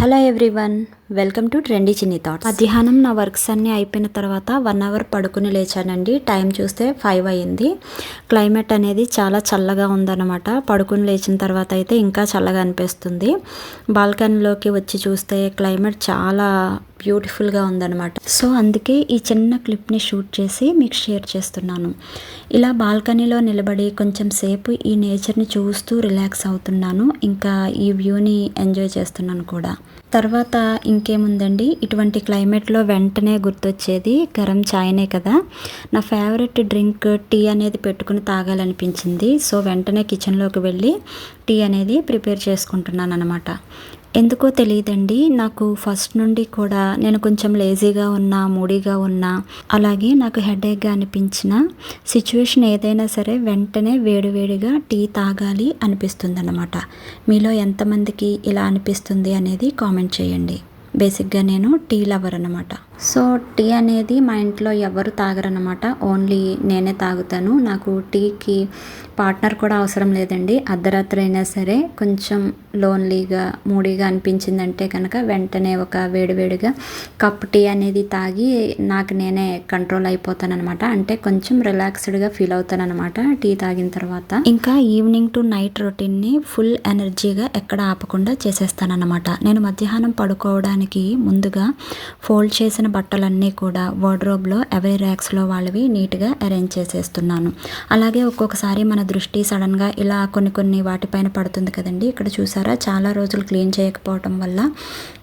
Hello everyone. Welcome to trendy Chinni thoughts. మధ్యాహ్నం నా works అన్నీ అయిపోయిన తర్వాత వన్ అవర్ పడుకుని లేచానండి. టైం చూస్తే ఫైవ్ అయ్యింది. క్లైమేట్ అనేది చాలా చల్లగా ఉందన్నమాట. పడుకుని లేచిన తర్వాత అయితే ఇంకా చల్లగా అనిపిస్తుంది. బాల్కనీలోకి వచ్చి చూస్తే క్లైమేట్ చాలా బ్యూటిఫుల్గా ఉందన్నమాట. సో అందుకే ఈ చిన్న క్లిప్ని షూట్ చేసి మీకు షేర్ చేస్తున్నాను. ఇలా బాల్కనీలో నిలబడి కొంచెం సేపు ఈ నేచర్ని చూస్తూ రిలాక్స్ అవుతున్నాను. ఇంకా ఈ వ్యూని ఎంజాయ్ చేస్తున్నాను కూడా. తర్వాత ఇంకేముందండి? ఇటువంటి క్లైమేట్లో వెంటనే గుర్తొచ్చేది గరం చాయ్నే కదా. నా ఫేవరెట్ డ్రింక్ టీ అనేది పెట్టుకుని తాగాలనిపించింది. సో వెంటనే కిచెన్లోకి వెళ్ళి టీ అనేది ప్రిపేర్ చేసుకుంటున్నాను అనమాట ఎందుకో తెలియదండి. నాకు ఫస్ట్ నుండి కూడా నేను కొంచెం లేజీగా ఉన్నా మూడీగా ఉన్నా అలాగే నాకు హెడేక్గా అనిపించిన సిచ్యువేషన్ ఏదైనా సరే వెంటనే వేడివేడిగా టీ తాగాలి అనిపిస్తుంది అన్నమాట మీలో ఎంతమందికి ఇలా అనిపిస్తుంది అనేది కామెంట్ చేయండి. బేసిక్గా నేను టీ లవర్ అనమాట సో టీ అనేది మా ఇంట్లో ఎవరు తాగరనమాట ఓన్లీ నేనే తాగుతాను. నాకు టీకి పార్ట్నర్ కూడా అవసరం లేదండి. అర్ధరాత్రి అయినా సరే కొంచెం లోన్లీగా మూడీగా అనిపించిందంటే కనుక వెంటనే ఒక వేడివేడిగా కప్ టీ అనేది తాగి నాకు నేనే కంట్రోల్ అయిపోతానమాట అంటే కొంచెం రిలాక్స్డ్గా ఫీల్ అవుతాను అనమాట టీ తాగిన తర్వాత. ఇంకా ఈవినింగ్ టు నైట్ రొటీన్ని ఫుల్ ఎనర్జీగా ఎక్కడ ఆపకుండా చేసేస్తానన్నమాట. నేను మధ్యాహ్నం పడుకోవడానికి ముందుగా ఫోల్డ్ చేసిన బట్టలన్నీ కూడా వార్డ్రోబ్లో అవే ర్యాక్స్లో వాళ్ళవి నీట్గా అరేంజ్ చేసేస్తున్నాను. అలాగే ఒక్కొక్కసారి మన దృష్టి సడన్గా ఇలా కొన్ని కొన్ని వాటిపైన పడుతుంది కదండి. ఇక్కడ చూసారా? చాలా రోజులు క్లీన్ చేయకపోవటం వల్ల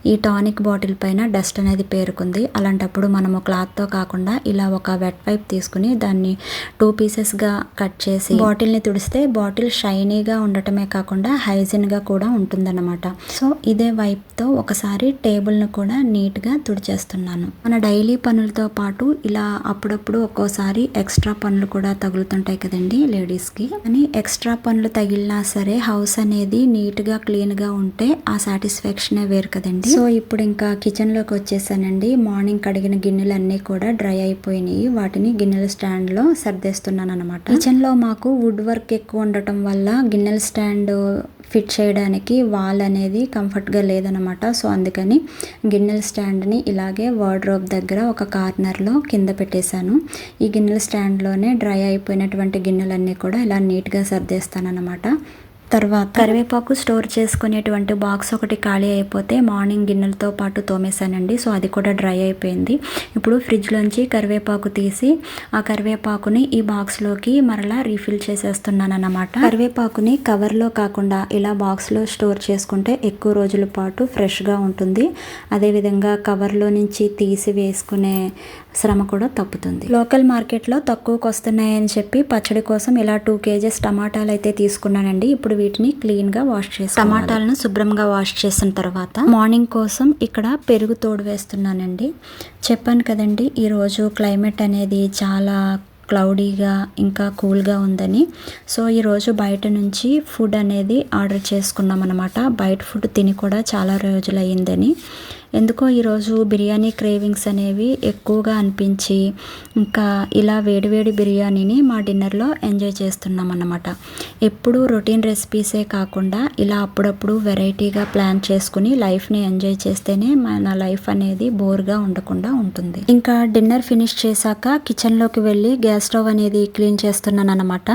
ఈ టానిక్ బాటిల్ పైన డస్ట్ అనేది పేరుకుంది. అలాంటప్పుడు మనము క్లాత్తో కాకుండా ఇలా ఒక వెట్ వైప్ తీసుకుని దాన్ని టూ పీసెస్గా కట్ చేసి బాటిల్ని తుడిస్తే బాటిల్ షైనీగా ఉండటమే కాకుండా హైజీన్గా కూడా ఉంటుందన్నమాట. సో ఇదే వైప్తో ఒకసారి టేబుల్ను కూడా నీట్గా తుడిచేస్తున్నాను. మన డైలీ పనులతో పాటు ఇలా అప్పుడప్పుడు ఒక్కోసారి ఎక్స్ట్రా పనులు కూడా తగులుతుంటాయి కదండి లేడీస్కి. అని ఎక్స్ట్రా పనులు తగిలినా సరే హౌస్ అనేది నీట్గా క్లీన్గా ఉంటే ఆ సాటిస్ఫాక్షనే వేరు కదండి. సో ఇప్పుడు ఇంకా కిచెన్లోకి వచ్చేసానండి. మార్నింగ్ కడిగిన గిన్నెలు అన్నీ కూడా డ్రై అయిపోయినాయి. వాటిని గిన్నెల స్టాండ్లో సర్దేస్తున్నాను అనమాట కిచెన్లో మాకు వుడ్ వర్క్ ఎక్కువ ఉండటం వల్ల గిన్నెల స్టాండ్ ఫిట్ చేయడానికి వాల్ అనేది కంఫర్ట్గా లేదనమాట సో అందుకని గిన్నెల స్టాండ్ని ఇలాగే వార్డ్రోబ్ దగ్గర ఒక కార్నర్లో కింద పెట్టేశాను. ఈ గిన్నెల స్టాండ్లోనే డ్రై అయిపోయినటువంటి గిన్నెలన్నీ కూడా ఇలా నీట్గా సర్దేస్తానన్నమాట. తర్వాత కరివేపాకు స్టోర్ చేసుకునేటువంటి బాక్స్ ఒకటి ఖాళీ అయిపోతే మార్నింగ్ గిన్నెలతో పాటు తోమేశానండి. సో అది కూడా డ్రై అయిపోయింది. ఇప్పుడు ఫ్రిడ్జ్లోంచి కరివేపాకు తీసి ఆ కరివేపాకుని ఈ బాక్స్లోకి మరలా రీఫిల్ చేసేస్తున్నాను అన్నమాట కరివేపాకుని కవర్లో కాకుండా ఇలా బాక్స్లో స్టోర్ చేసుకుంటే ఎక్కువ రోజుల పాటు ఫ్రెష్గా ఉంటుంది. అదేవిధంగా కవర్లో నుంచి తీసి వేసుకునే శ్రమ కూడా తప్పుతుంది. లోకల్ మార్కెట్లో తక్కువకు వస్తున్నాయని చెప్పి పచ్చడి కోసం ఇలా టూ కేజెస్ టమాటాలు అయితే తీసుకున్నానండి. ఇప్పుడు వీటిని క్లీన్గా వాష్ చేసి టమాటాలను శుభ్రంగా వాష్ చేసిన తర్వాత మార్నింగ్ కోసం ఇక్కడ పెరుగు తోడు వేస్తున్నానండి. చెప్పాను కదండి ఈరోజు క్లైమేట్ అనేది చాలా క్లౌడీగా ఇంకా కూల్గా ఉందని. సో ఈరోజు బయట నుంచి ఫుడ్ అనేది ఆర్డర్ చేసుకున్నాం అనమాట బయట ఫుడ్ తిని కూడా చాలా రోజులు అయ్యిందని ఎందుకో ఈరోజు బిర్యానీ క్రేవింగ్స్ అనేవి ఎక్కువగా అనిపించి ఇంకా ఇలా వేడివేడి బిర్యానీని మా డిన్నర్లో ఎంజాయ్ చేస్తున్నాం అన్నమాట ఎప్పుడు రొటీన్ రెసిపీసే కాకుండా ఇలా అప్పుడప్పుడు వెరైటీగా ప్లాన్ చేసుకుని లైఫ్ని ఎంజాయ్ చేస్తేనే మన లైఫ్ అనేది బోర్గా ఉండకుండా ఉంటుంది. ఇంకా డిన్నర్ ఫినిష్ చేశాక కిచెన్లోకి వెళ్ళి గ్యాస్ స్టవ్ అనేది క్లీన్ చేస్తున్నాను అనమాట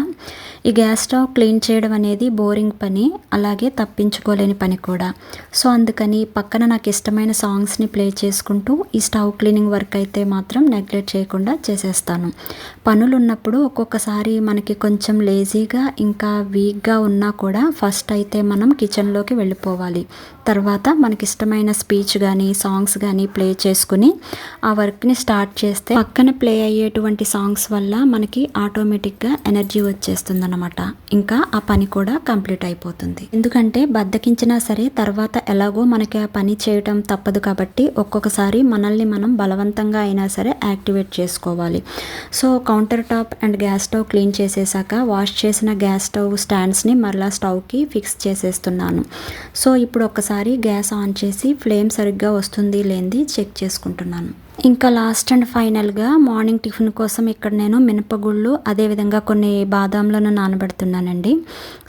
ఈ గ్యాస్ స్టవ్ క్లీన్ చేయడం అనేది బోరింగ్ పని అలాగే తప్పించుకోలేని పని కూడా. సో అందుకని పక్కన నాకు ఇష్టమైన సాంగ్స్ని ప్లే చేసుకుంటూ ఈ స్టవ్ క్లీనింగ్ వర్క్ అయితే మాత్రం నెగ్లెక్ట్ చేయకుండా చేసేస్తాను. పనులు ఉన్నప్పుడు ఒక్కొక్కసారి మనకి కొంచెం లేజీగా ఇంకా వీక్గా ఉన్నా కూడా ఫస్ట్ అయితే మనం కిచెన్లోకి వెళ్ళిపోవాలి. తర్వాత మనకి ఇష్టమైన స్పీచ్ కానీ సాంగ్స్ కానీ ప్లే చేసుకుని ఆ వర్క్ని స్టార్ట్ చేస్తే పక్కన ప్లే అయ్యేటువంటి సాంగ్స్ వల్ల మనకి ఆటోమేటిక్గా ఎనర్జీ వచ్చేస్తుంది అనమాట ఇంకా ఆ పని కూడా కంప్లీట్ అయిపోతుంది. ఎందుకంటే బద్దకించినా సరే తర్వాత ఎలాగో మనకి ఆ పని చేయటం తప్పదు కాబట్టి ఒక్కొక్కసారి మనల్ని మనం బలవంతంగా అయినా సరే యాక్టివేట్ చేసుకోవాలి. So counter top and gas stove clean చేసేసాక wash చేసిన గ్యాస్ స్టవ్ స్టాండ్స్ని మరలా స్టవ్కి ఫిక్స్ చేసేస్తున్నాను. సో ఇప్పుడు ఒక్కసారి గ్యాస్ ఆన్ చేసి ఫ్లేమ్ సరిగ్గా వస్తుంది లేనిది చెక్ చేసుకుంటున్నాను. ఇంకా లాస్ట్ అండ్ ఫైనల్గా మార్నింగ్ టిఫిన్ కోసం ఇక్కడ నేను మినపగుళ్ళు అదేవిధంగా కొన్ని బాదాంలను నానబెడుతున్నానండి.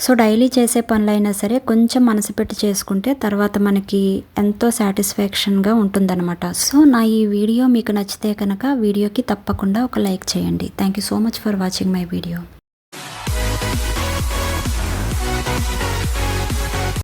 సో డైలీ చేసే పనులైనా సరే కొంచెం మనసు పెట్టి చేసుకుంటే తర్వాత మనకి ఎంతో సాటిస్ఫాక్షన్గా ఉంటుందన్నమాట. సో నా ఈ వీడియో మీకు నచ్చితే కనుక వీడియోకి తప్పకుండా ఒక లైక్ చేయండి. Thank you so much for watching my video